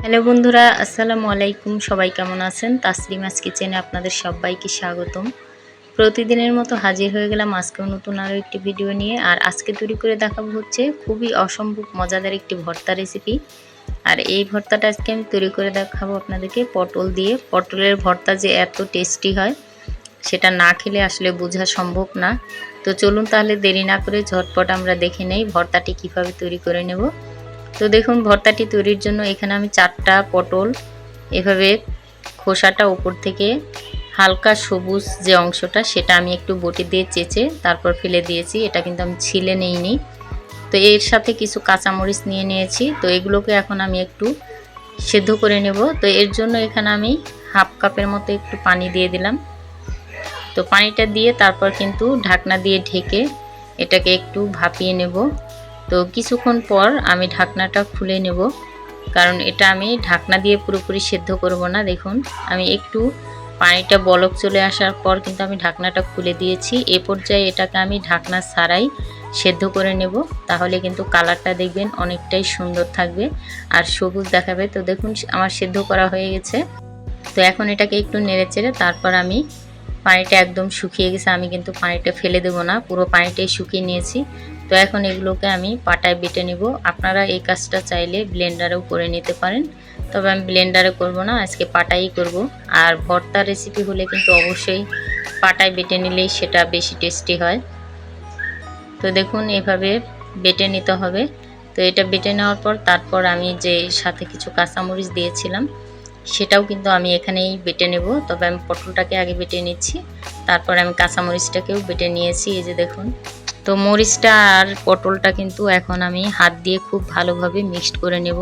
Hello বন্ধুরা, আসসালামু আলাইকুম। সবাই কেমন আছেন? তাসলিমাস কিচেনে আপনাদের সবাইকে স্বাগতম। প্রতিদিনের মতো হাজির হয়ে গেলাম আজকেও নতুন আরও একটি ভিডিও নিয়ে। আর আজকে তৈরি করে দেখাবো হচ্ছে খুবই অসম্ভব মজাদার একটি ভর্তা রেসিপি আর এই ভর্তাটা আজকে আমি তৈরি করে দেখাবো আপনাদেরকে। পটল দিয়ে। পটলের ভর্তা যে এত টেস্টি হয়, সেটা না খেলে আসলে বোঝা সম্ভব না। তো চলুন তাহলে দেরি না করে ঝটপট আমরা দেখে নেই ভর্তাটি কীভাবে তৈরি করে নেব। তো দেখুন, ভর্তাটি তৈরির জন্য এখানে আমি চারটা পটল, এভাবে খোসাটা উপর থেকে হালকা সবুজ যে অংশটা, সেটা আমি একটু বটি দিয়ে চেঁচে তারপর ফেলে দিয়েছি। এটা কিন্তু আমি ছিলে নেইনি। তো এর সাথে কিছু কাঁচামরিচ নিয়ে নিয়েছি। তো এগুলোকে এখন আমি একটু সেদ্ধ করে নেব। তো এর জন্য এখানে আমি হাফ কাপের মতো একটু পানি দিয়ে দিলাম। তো পানিটা দিয়ে তারপর কিন্তু ঢাকনা দিয়ে ঢেকে এটাকে একটু ভাপিয়ে নেব। তো কিছুক্ষণ পর আমি ঢাকনাটা খুলে নেব। কারণ এটা আমি ঢাকনা দিয়ে পুরোপুরি সেদ্ধ করব না, দেখুন। আমি একটু পানিটা বলক চলে আসার পর কিন্তু আমি ঢাকনাটা খুলে দিয়েছি। এ পর্যায়ে এটাকে আমি ঢাকনা ছাড়াই সেদ্ধ করে নেব। তাহলে কিন্তু কালারটা দেখবেন অনেকটাই সুন্দর থাকবে আর সবুজ দেখাবে। তো দেখুন, আমার সেদ্ধ করা হয়ে গেছে। তো এখন এটাকে একটু নেড়ে চেড়ে তারপর আমি পানিটা একদম শুকিয়ে গেছে। আমি কিন্তু পানিটা ফেলে দেবো না। পুরো পানিটাই শুকিয়ে নিয়েছি। তো এখন এগুলোকে আমি পাটায় বেটে নিব। আপনারা এই কাজটা চাইলে ব্লেন্ডারেও করে নিতে পারেন। তবে আমি ব্লেন্ডারে করব না, আজকে পাটাই করব। আর ভর্তা রেসিপি হলে কিন্তু অবশ্যই পাটায় বেটে নিলেই সেটা বেশি টেস্টি হয়। তো দেখুন, এভাবে বেটে নিতে হবে। তো এটা বেটে নেওয়ার পর তারপর আমি যে সাথে কিছু কাঁচামরিচ দিয়েছিলাম, সেটাও কিন্তু আমি এখানেই বেটে নেব। তবে আমি পটলটাকে আগে বেটে নিচ্ছি। তারপর আমি কাঁচামরিচটাকেও বেটে নিয়েছি, এই যে দেখুন। তো মরিচটা আর পটলটা কিন্তু এখন আমি হাত দিয়ে খুব ভালোভাবে মিক্সড করে নেব।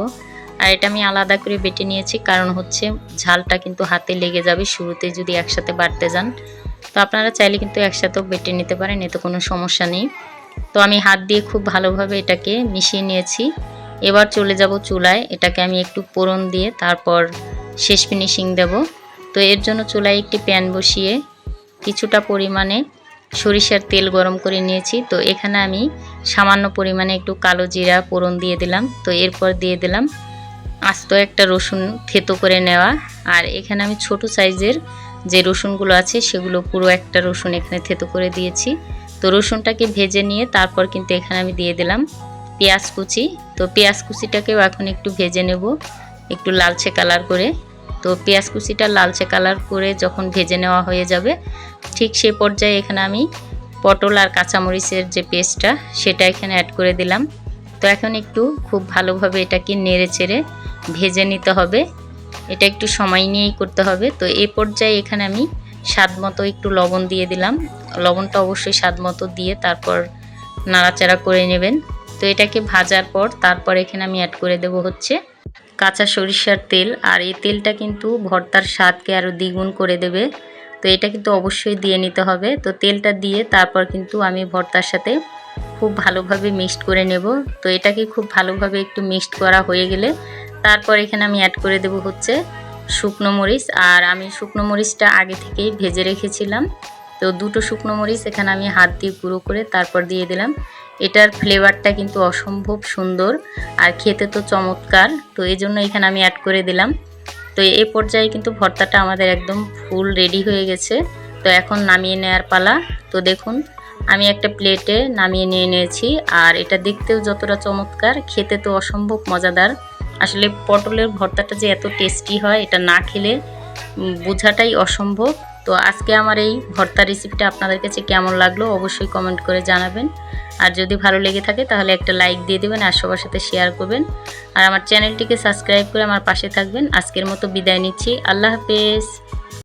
আর এটা আমি আলাদা করে বেটে নিয়েছি, কারণ হচ্ছে ঝালটা কিন্তু হাতে লেগে যাবে শুরুতে যদি একসাথে বাড়তে যান। তো আপনারা চাইলে কিন্তু একসাথেও বেটে নিতে পারেন, এতে কোনো সমস্যা নেই। তো আমি হাত দিয়ে খুব ভালোভাবে এটাকে মিশিয়ে নিয়েছি। এবার চলে যাব চুলায়, এটাকে আমি একটু পোড়ন দিয়ে তারপর শেষ ফিনিশিং দেব। তো এর জন্য চুলায় একটি প্যান বসিয়ে কিছুটা পরিমাণে সরিষার তেল গরম করে নিয়েছি। তো এখানে আমি সামান্য পরিমাণে একটু কালো জিরা পোড়ন দিয়ে দিলাম। তো এরপর দিয়ে দিলাম আস্ত একটা রসুন থেতো করে নেওয়া। আর এখানে আমি ছোট সাইজের যে রসুনগুলো আছে, সেগুলো পুরো একটা রসুন এখানে থেতো করে দিয়েছি। তো রসুনটাকে ভেজে নিয়ে তারপর কিন্তু এখানে আমি দিয়ে দিলাম পেঁয়াজ কুচি। তো পেঁয়াজ কুচিটাকেও এখন একটু ভেজে নেব, একটু লালচে কালার করে। তো পেঁয়াজ কুচিটা লালচে কালার করে যখন ভেজে নেওয়া হয়ে যাবে, ঠিক সে পর্যায়ে এখানে আমি পটল আর কাঁচামরিচের যে পেস্টটা, সেটা এখানে অ্যাড করে দিলাম। তো এখন একটু খুব ভালোভাবে এটাকে নেড়ে চেড়ে ভেজে নিতে হবে। এটা একটু সময় নিয়েই করতে হবে। তো এই পর্যায়ে এখানে আমি স্বাদ মতো একটু লবণ দিয়ে দিলাম। লবণটা অবশ্যই স্বাদ মতো দিয়ে তারপর নাড়াচাড়া করে নেবেন। তো এটাকে ভাজার পর তারপর এখানে আমি অ্যাড করে দেব হচ্ছে কাঁচা সরিষার তেল, আর এই তেলটা কিন্তু ভর্তার স্বাদকে আরও দ্বিগুণ করে দেবে। তো এটা কিন্তু অবশ্যই দিয়ে নিতে হবে। তো তেলটা দিয়ে তারপর কিন্তু আমি ভর্তার সাথে খুব ভালোভাবে মিক্সড করে নেব। তো এটাকে খুব ভালোভাবে একটু মিক্সড করা হয়ে গেলে তারপর এখানে আমি অ্যাড করে দেব হচ্ছে শুকনো মরিচ। আর আমি শুকনো মরিচটা আগে থেকেই ভেজে রেখেছিলাম। তো দুটো শুকনো মরিচ এখানে আমি হাত দিয়ে গুঁড়ো করে তারপর দিয়ে দিলাম। এটার ফ্লেভারটা কিন্তু অসম্ভব সুন্দর আর খেতে তো চমৎকার। তো এই জন্য এখানে আমি অ্যাড করে দিলাম। তো এই পর্যায়ে কিন্তু ভর্তাটা আমাদের একদম ফুল রেডি হয়ে গেছে। তো এখন নামিয়ে নেওয়ার পালা। তো দেখুন, আমি একটা প্লেটে নামিয়ে নিয়ে নিয়েছি আর এটা দেখতেও যতটা চমৎকার, খেতে তো অসম্ভব মজাদার। আসলে পটলের ভর্তাটা যে এত টেস্টি হয়, এটা না খেলে বোঝাটাই অসম্ভব। তো আজকে আমার এই ভর্তা রেসিপিটা আপনাদের কাছে কেমন লাগল অবশ্যই কমেন্ট করে জানাবেন। আর যদি ভালো লেগে থাকে তাহলে একটা লাইক দিয়ে দেবেন, আর সবার সাথে শেয়ার করবেন। আর আমার চ্যানেলটিকে সাবস্ক্রাইব করে আমার পাশে থাকবেন। আজকের মতো বিদায় নিচ্ছি। আল্লাহ হাফেজ।